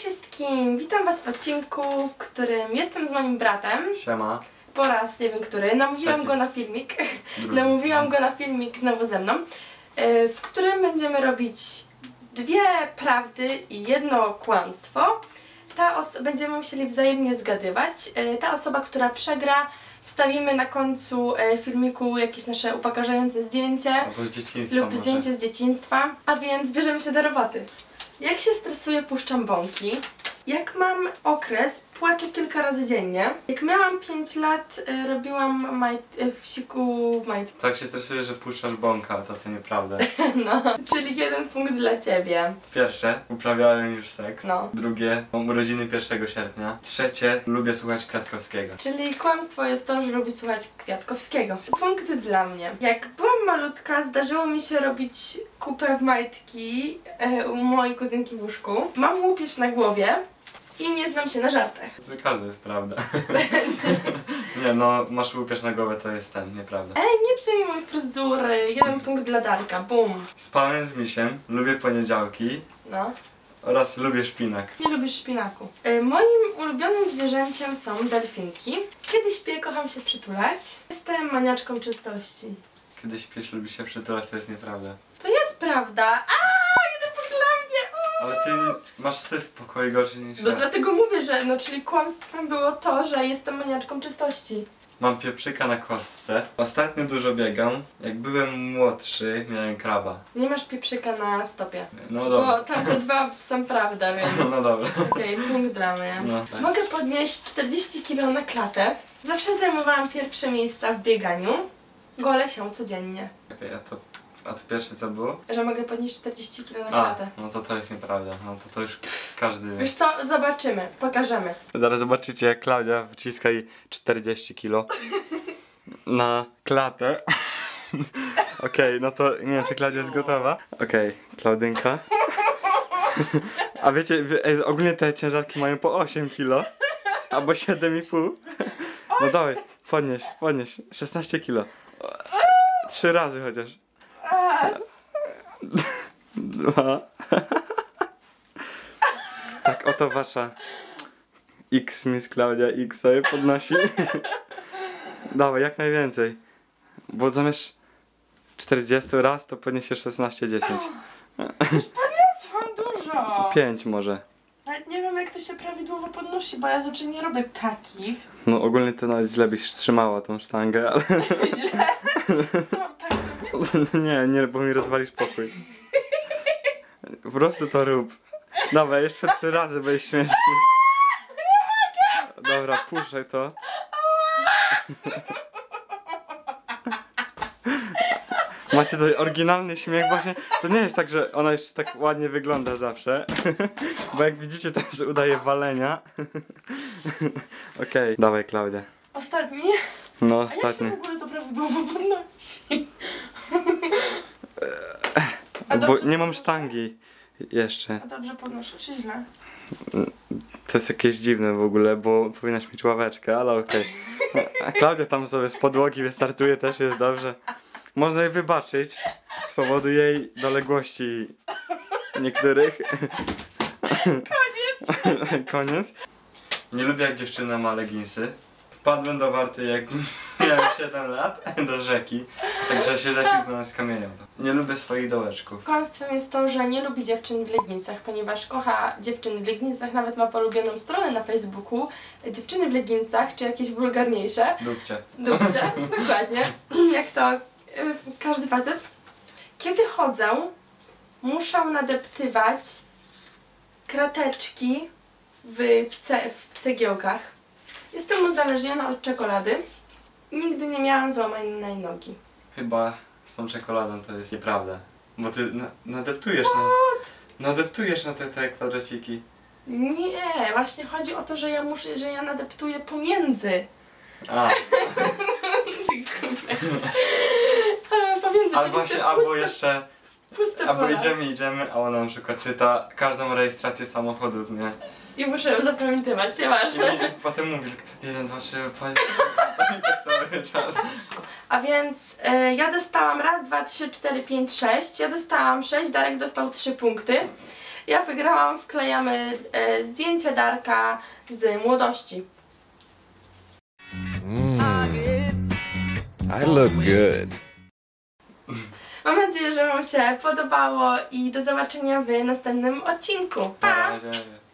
wszystkim! Witam Was w odcinku, w którym jestem z moim bratem. Siema. Po raz nie wiem który. Namówiłam Trzeci. go na filmik. Drugi. Namówiłam go na filmik znowu ze mną, e, w którym będziemy robić dwie prawdy i jedno kłamstwo. Ta będziemy musieli wzajemnie zgadywać. E, Ta osoba, która przegra, wstawimy na końcu e, filmiku jakieś nasze upokarzające zdjęcie lub może. zdjęcie z dzieciństwa. A więc bierzemy się do roboty. Jak się stresuję, puszczam bąki. Jak mam okres, płaczę kilka razy dziennie. Jak miałam 5 lat, y, robiłam maj, y, w siku. Tak się stresujesz, że puszczasz bąka, to to nieprawda. No, czyli jeden punkt dla ciebie. Pierwsze, uprawiałem już seks. No. Drugie, mam urodziny 1 sierpnia. Trzecie, lubię słuchać Kwiatkowskiego. Czyli kłamstwo jest to, że lubi słuchać Kwiatkowskiego. Punkt dla mnie. Jak byłam malutka, zdarzyło mi się robić kupę w majtki e, u mojej kuzynki w łóżku. Mam łupież na głowie i nie znam się na żartach. To każde jest prawda. nie no, masz łupież na głowę, to jest ten, nieprawda. Ej, nie mojej fryzury. Jeden punkt dla Darka. Bum. Spałem z misiem, lubię poniedziałki No. oraz lubię szpinak. Nie lubisz szpinaku. E, moim ulubionym zwierzęciem są delfinki. Kiedy śpię, kocham się przytulać. Jestem maniaczką czystości. Kiedy śpiesz, lubisz się przytulać, to jest nieprawda. To jest prawda. A, jeden punkt dla mnie. Mm. Ale ty masz syf w pokoju gorszy niż No ja. dlatego mówię, że no czyli kłamstwem było to, że jestem maniaczką czystości. Mam pieprzyka na kostce. Ostatnio dużo biegam. Jak byłem młodszy, miałem kraba. Nie masz pieprzyka na stopie. No dobra. Bo tamte dwa są prawda, więc... No dobra. Okej, punkt dla mnie. No, tak. Mogę podnieść 40 kg na klatę. Zawsze zajmowałam pierwsze miejsca w bieganiu. Golę się codziennie. Okej, a to, a to pierwsze co było? Że mogę podnieść 40 kg na A, klatę. no to to jest nieprawda. No to to już każdy wie. Wiesz co? Zobaczymy. Pokażemy. Zaraz zobaczycie jak Klaudia wciska jej 40 kilo na klatę. Okej, no to nie wiem czy Klaudia jest gotowa. Okej, Klaudynka. A wiecie, wie, ej, ogólnie te ciężarki mają po 8 kilo. Albo 7,5. No dawaj, podnieś, podnieś. 16 kilo. Trzy razy chociaż. Raz. Dwa. Tak, oto wasza X Miss Klaudia X sobie podnosi. Dawaj, jak najwięcej. Bo zamiast 40 raz, to podniesie 16, 10. Mam dużo. 5 może. Nawet nie wiem jak to się prawidłowo podnosi, bo ja zazwyczaj nie robię takich. No ogólnie to nawet źle byś trzymała tą sztangę, ale Źle. Co mam? nie, nie, bo mi rozwalisz pokój. Po prostu to rób. Dawaj, jeszcze trzy razy, będziesz śmieszny. Dobra, puszczaj to. Macie tutaj oryginalny śmiech właśnie. To nie jest tak, że ona już tak ładnie wygląda zawsze. Bo jak widzicie teraz udaje walenia. Okej, dawaj Klaudia. Ostatni? No, A jak się ostatni. w ogóle to prawidłowo podnosi? A Bo dobrze nie mam sztangi jeszcze. A dobrze podnoszę, czy źle? To jest jakieś dziwne w ogóle, bo powinnaś mieć ławeczkę, ale okej. A Klaudia tam sobie z podłogi wystartuje, też jest dobrze. Można jej wybaczyć z powodu jej doległości niektórych. Koniec. Koniec. Nie lubię jak dziewczyna ma leginsy. Wpadłem do warty jak miałem 7 lat do rzeki, także się zaślizgnąłem z kamieniem. Nie lubię swoich dołeczków. Kłamstwem jest to, że nie lubi dziewczyn w leginsach, ponieważ kocha dziewczyny w leginsach, nawet ma polubioną stronę na Facebooku. Dziewczyny w leginsach, czy jakieś wulgarniejsze. Dupcie. Dupcie, dokładnie. Jak to y, każdy facet. Kiedy chodzę, muszę nadeptywać krateczki w, ce w cegiełkach. Jestem uzależniona od czekolady. Nigdy nie miałam złamanej nogi. Chyba z tą czekoladą to jest nieprawda. Bo ty na, nadeptujesz na, nadeptujesz na te, te kwadraciki. Nie, właśnie chodzi o to, że ja muszę, że ja nadeptuję pomiędzy. A, Pomiędzy, czyli właśnie te albo puste, jeszcze, puste albo pola. idziemy, idziemy, a ona na przykład czyta każdą rejestrację samochodu, nie? I muszę zapamiętywać, I, nieważne. i potem mówi, jeden, dwa, trzy, i tak cały czas. A więc e, ja dostałam raz, dwa, trzy, cztery, pięć, sześć. Ja dostałam sześć, Darek dostał trzy punkty. Ja wygrałam, wklejamy e, zdjęcie Darka z młodości. I look good. Mam nadzieję, że Wam się podobało i do zobaczenia w następnym odcinku. Pa! Na razie.